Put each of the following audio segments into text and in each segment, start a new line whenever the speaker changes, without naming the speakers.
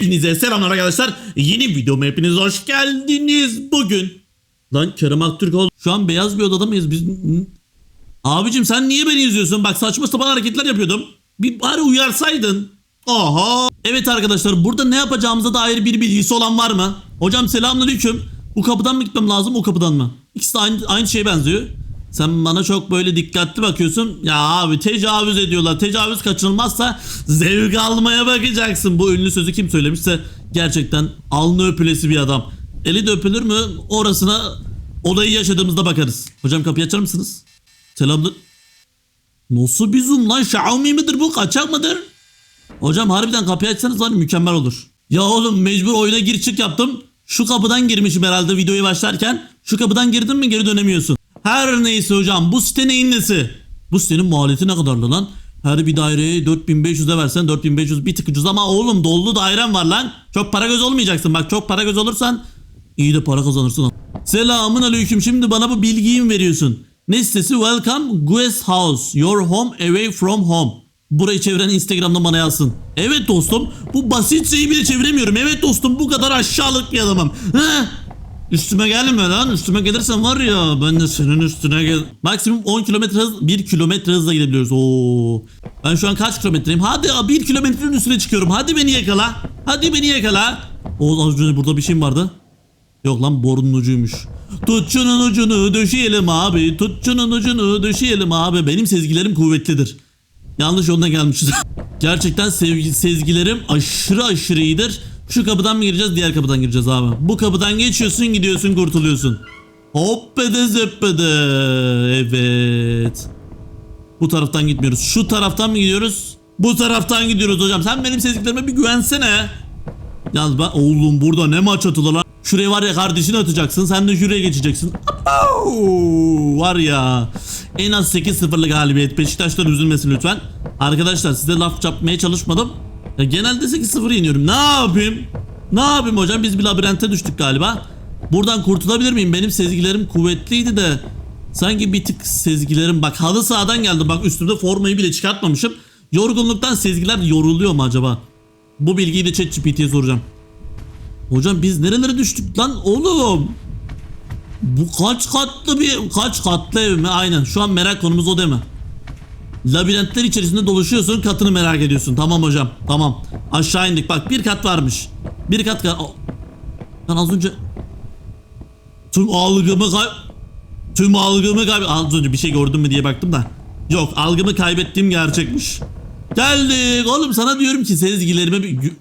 Hepinize selamlar arkadaşlar. Yeni videoma hepiniz hoş geldiniz. Bugün lan Kerem Aktürkoğlu şu an beyaz bir odada mıyız biz? Abicim sen niye beni izliyorsun? Bak saçma sapan hareketler yapıyordum. Bir bari uyarsaydın. Aha. Evet arkadaşlar burada ne yapacağımıza dair bir bilgisi olan var mı? Hocam selamünaleyküm. Bu kapıdan mı gitmem lazım o kapıdan mı? İkisi de aynı, aynı şeye benziyor. Sen bana çok böyle dikkatli bakıyorsun. Ya abi tecavüz ediyorlar. Tecavüz kaçınılmazsa zevk almaya bakacaksın. Bu ünlü sözü kim söylemişse gerçekten alnı öpülesi bir adam. Eli de öpülür mü? Orasına olayı yaşadığımızda bakarız. Hocam kapıyı açar mısınız? Selamlar. Nasıl bir zoom lan? Xiaomi midir bu? Kaçak mıdır? Hocam harbiden kapıyı açsanız ya, mükemmel olur. Ya oğlum mecbur oyuna gir çık yaptım. Şu kapıdan girmişim herhalde videoyu başlarken. Şu kapıdan girdin mi geri dönemiyorsun. Her neyse hocam bu site neyin nesi? Bu sitenin maliyeti ne kadarlı lan? Her bir daireye 4500'e versen 4500 bir tık ucuz ama oğlum dolu dairem var lan. Çok para göz olmayacaksın bak çok para göz olursan iyi de para kazanırsın. Selamun aleyküm şimdi bana bu bilgiyi mi veriyorsun? Ne sitesi? Welcome Guest House. Your home away from home. Burayı çeviren Instagram'da bana yazsın. Evet dostum bu basit şeyi bile çeviremiyorum. Evet dostum bu kadar aşağılık bir adamım. Heh. Üstüme gelme lan. Üstüme gelirsen var ya ben de senin üstüne gel. Maksimum 10 kilometre hız 1 kilometre hızla gidebiliyoruz. Oo. Ben şu an kaç kilometreyim? Hadi 1 kilometrenin üstüne çıkıyorum. Hadi beni yakala. Hadi beni yakala. Oğuz az önce burada bir şeyim vardı. Yok lan borunun ucuymuş. Tut şunun ucunu döşeyelim abi. Tut şunun ucunu döşeyelim abi. Benim sezgilerim kuvvetlidir. Yanlış yoluna gelmişiz. Gerçekten sevgi, sezgilerim aşırı aşırı iyidir. Şu kapıdan mı gireceğiz diğer kapıdan gireceğiz abi. Bu kapıdan geçiyorsun gidiyorsun kurtuluyorsun. Hoppede zeppede. Evet. Bu taraftan gitmiyoruz. Şu taraftan mı gidiyoruz? Bu taraftan gidiyoruz hocam. Sen benim sezgilerime bir güvensene. Yalnız ben oğlum burada ne maç atılır lan. Şuraya var ya kardeşini atacaksın. Sen de şuraya geçeceksin. Apauu! Var ya. En az 8-0'lık galibiyet. Beşiktaşlar üzülmesin lütfen. Arkadaşlar size laf yapmaya çalışmadım. Ya genelde 8-0 yeniyorum. Ne yapayım? Ne yapayım hocam? Biz bir labirente düştük galiba. Buradan kurtulabilir miyim? Benim sezgilerim kuvvetliydi de. Sanki bir tık sezgilerim bak halı sahadan geldim bak üstümde formayı bile çıkartmamışım. Yorgunluktan sezgiler yoruluyor mu acaba? Bu bilgiyi de ChatGPT'ye soracağım. Hocam biz nerelere düştük lan oğlum? Bu kaç katlı bir kaç katlı ev mi? Aynen şu an merak konumuz o değil mi? Labirentler içerisinde dolaşıyorsun katını merak ediyorsun. Tamam hocam tamam. Aşağı indik bak bir kat varmış. Bir kat kat. Ben az önce tüm algımı kay tüm algımı kayb az önce bir şey gördüm mü diye baktım da. Yok algımı kaybettiğim gerçekmiş. Geldik oğlum sana diyorum ki sezgilerime bir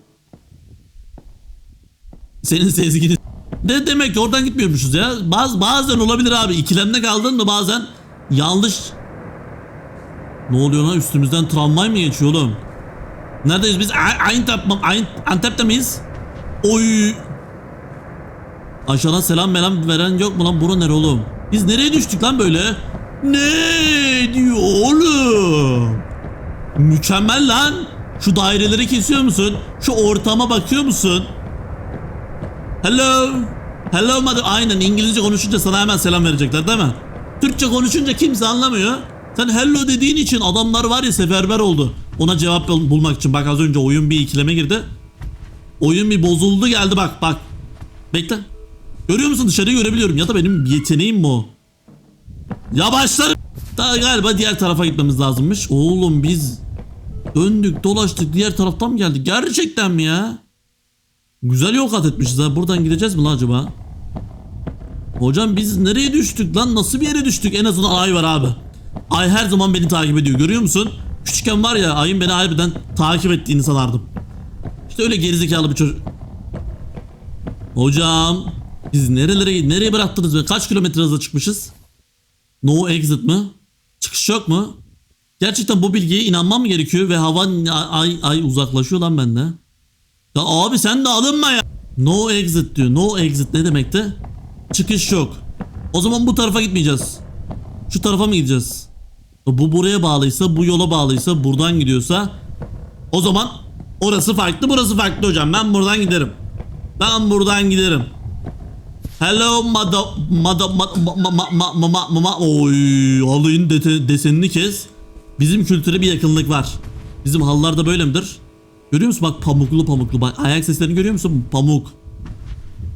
senin sezgini de demek oradan gitmiyormuşuz ya. Baz, bazen olabilir abi. İkilemde kaldın mı bazen yanlış. Ne oluyor lan üstümüzden tramvay mı geçiyor oğlum? Neredeyiz biz? Antep, Ayn- Antep'te miyiz? Oy. Aşağıdan selam melam veren yok mu lan? Bura nere oğlum? Biz nereye düştük lan böyle? Ne diyor oğlum? Mükemmel lan. Şu daireleri kesiyor musun? Şu ortama bakıyor musun? Hello. Hello mother. Aynen İngilizce konuşunca sana hemen selam verecekler değil mi? Türkçe konuşunca kimse anlamıyor. Sen hello dediğin için adamlar var ya seferber oldu. Ona cevap bul- bulmak için. Bak az önce oyun bir ikileme girdi. Oyun bir bozuldu geldi bak bak. Bekle. Görüyor musun dışarıyı görebiliyorum ya da benim yeteneğim o? Yavaşlar. Daha galiba diğer tarafa gitmemiz lazımmış. Oğlum biz döndük dolaştık diğer taraftan mı geldik? Gerçekten mi ya? Güzel yol kat etmişiz ha. Buradan gideceğiz mi lan acaba? Hocam biz nereye düştük lan? Nasıl bir yere düştük? En azından ay var abi. Ay her zaman beni takip ediyor. Görüyor musun? Küçükken var ya ayın beni harbiden takip ettiğini sanardım. İşte öyle gerizekalı bir çocuk. Hocam biz nerelere nereye bıraktınız be? Kaç kilometre hızla çıkmışız? No exit mı? Çıkış yok mu? Gerçekten bu bilgiye inanmam mı gerekiyor ve hava ay ay uzaklaşıyor lan bende. Ya abi sen de alınma ya. No exit diyor. No exit ne demekti? Çıkış yok. O zaman bu tarafa gitmeyeceğiz. Şu tarafa mı gideceğiz? Bu buraya bağlıysa, bu yola bağlıysa, buradan gidiyorsa o zaman orası farklı, burası farklı hocam. Ben buradan giderim. Ben buradan giderim. Hello mada mada ma ma ma ma ma ma desenini kes. Bizim kültüre bir yakınlık var. Bizim halılar da böyle midir? Görüyor musun bak pamuklu pamuklu bak ayak seslerini görüyor musun? Pamuk.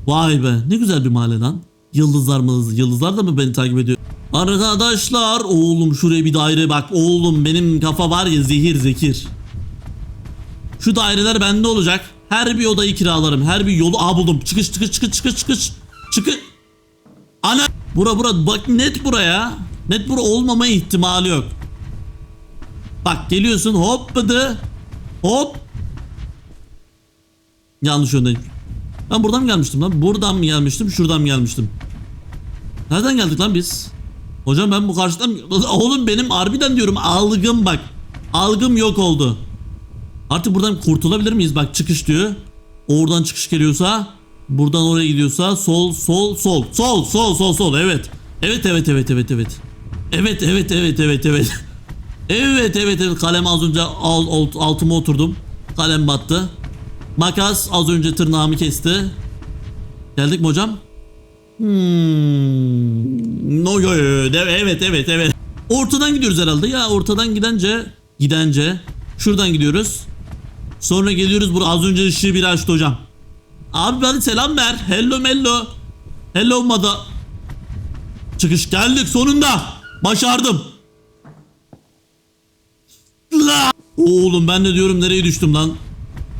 Vay be ne güzel bir mahalle lan. Yıldızlar mı yıldızlar da mı beni takip ediyor? Arkadaşlar oğlum şuraya bir daire bak oğlum benim kafa var ya zehir zekir. Şu daireler bende olacak. Her bir odayı kiralarım. Her bir yolu Aa buldum. Çıkış çıkış çıkış çıkış çıkış. Çıkış. Ana. Bura bura bak net buraya. Net bura olmama ihtimali yok. Bak geliyorsun hop bıdı. Hop. Yanlış yöndeyim. Ben buradan mı gelmiştim lan? Buradan mı gelmiştim? Şuradan mı gelmiştim? Nereden geldik lan biz? Hocam ben bu karşıdan... Oğlum benim harbiden diyorum algım bak. Algım yok oldu. Artık buradan kurtulabilir miyiz? Bak çıkış diyor. Oradan çıkış geliyorsa buradan oraya gidiyorsa sol sol sol sol sol sol sol evet. Evet evet evet evet evet. Evet evet evet evet evet. Evet evet evet kalem az önce al, alt, altıma oturdum. Kalem battı. Makas az önce tırnağımı kesti. Geldik mi hocam? Hmm. No, yo, yo, evet evet evet. Ortadan gidiyoruz herhalde. Ya ortadan gidence gidence şuradan gidiyoruz. Sonra geliyoruz buraya az önce ışığı bir açtı hocam. Abi hadi selam ver. Hello mello. Hello mada. Çıkış geldik sonunda. Başardım. La. Oğlum ben de diyorum nereye düştüm lan.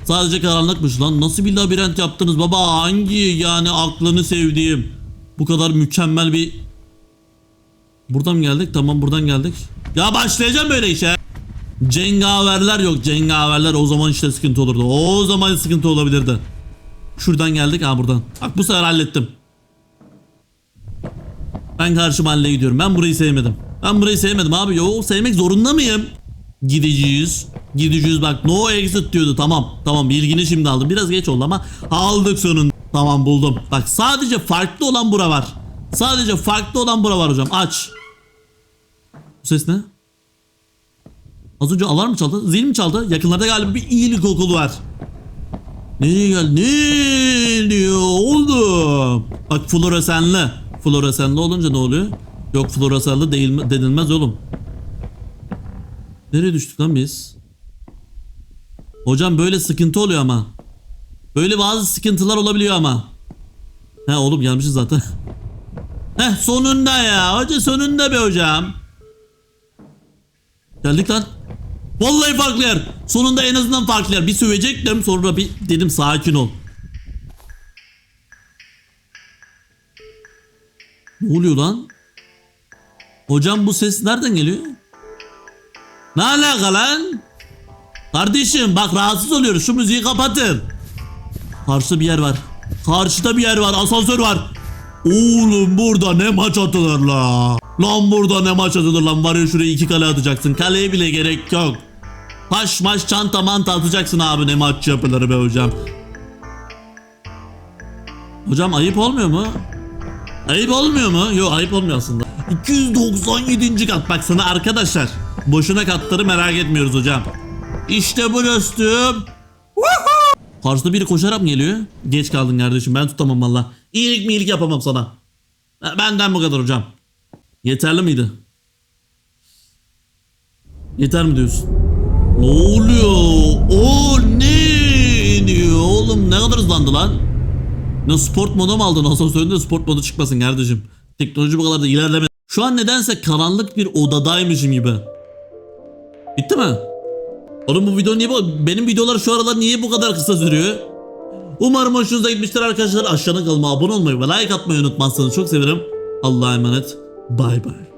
Sadece karanlıkmış lan. Nasıl bir labirent yaptınız baba? Hangi yani aklını sevdiğim. Bu kadar mükemmel bir... Buradan mı geldik? Tamam buradan geldik. Ya başlayacağım böyle işe. Cengaverler yok cengaverler o zaman işte sıkıntı olurdu. O zaman sıkıntı olabilirdi. Şuradan geldik ha buradan. Bak bu sefer hallettim. Ben karşı mahalleye gidiyorum. Ben burayı sevmedim. Ben burayı sevmedim abi. Yo sevmek zorunda mıyım? Gideceğiz. Gideceğiz bak no exit diyordu. Tamam. Tamam bilgini şimdi aldım. Biraz geç oldu ama aldık sonunda. Tamam buldum. Bak sadece farklı olan bura var. Sadece farklı olan bura var hocam. Aç. Bu ses ne? Az önce alarm mı çaldı? Zil mi çaldı? Yakınlarda galiba bir iyilik okulu var. Nereye geldi? Ne diyor oğlum? Bak floresenli. Floresenli olunca ne oluyor? Yok floresenli değil denilmez oğlum. Nereye düştük lan biz? Hocam böyle sıkıntı oluyor ama. Böyle bazı sıkıntılar olabiliyor ama. He oğlum gelmişiz zaten. Heh sonunda ya. Hoca sonunda be hocam. Geldik lan. Vallahi farklı yer. Sonunda en azından farklı yer. Bir sövecektim sonra bir dedim sakin ol. Ne oluyor lan? Hocam bu ses nereden geliyor? Ne alaka lan? Kardeşim bak rahatsız oluyoruz. Şu müziği kapatın. Karşıda bir yer var. Karşıda bir yer var. Asansör var. Oğlum burada ne maç atılır la. Lan burada ne maç atılır lan. Var ya şuraya iki kale atacaksın. Kaleye bile gerek yok. Paş maş çanta manta atacaksın abi ne maç yapılır be hocam. Hocam ayıp olmuyor mu? Ayıp olmuyor mu? Yok ayıp olmuyor aslında. 297. kat bak sana arkadaşlar. Boşuna katları merak etmiyoruz hocam. İşte bu dostum. Karşıda biri koşarak mı geliyor? Geç kaldın kardeşim ben tutamam valla. İyilik mi iyilik yapamam sana. Benden bu kadar hocam. Yeterli miydi? Yeter mi diyorsun? Ne oluyor? O ne diyor oğlum ne kadar hızlandı lan? Ne sport modu mu aldın? Asansöründe sport modu çıkmasın kardeşim. Teknoloji bu kadar da ilerleme. Şu an nedense karanlık bir odadaymışım gibi. Bitti mi? Oğlum bu video niye bu? Benim videolar şu aralar niye bu kadar kısa sürüyor? Umarım hoşunuza gitmiştir arkadaşlar. Aşağıda kalma abone olmayı ve like atmayı unutmazsanız çok severim. Allah'a emanet. Bay bay.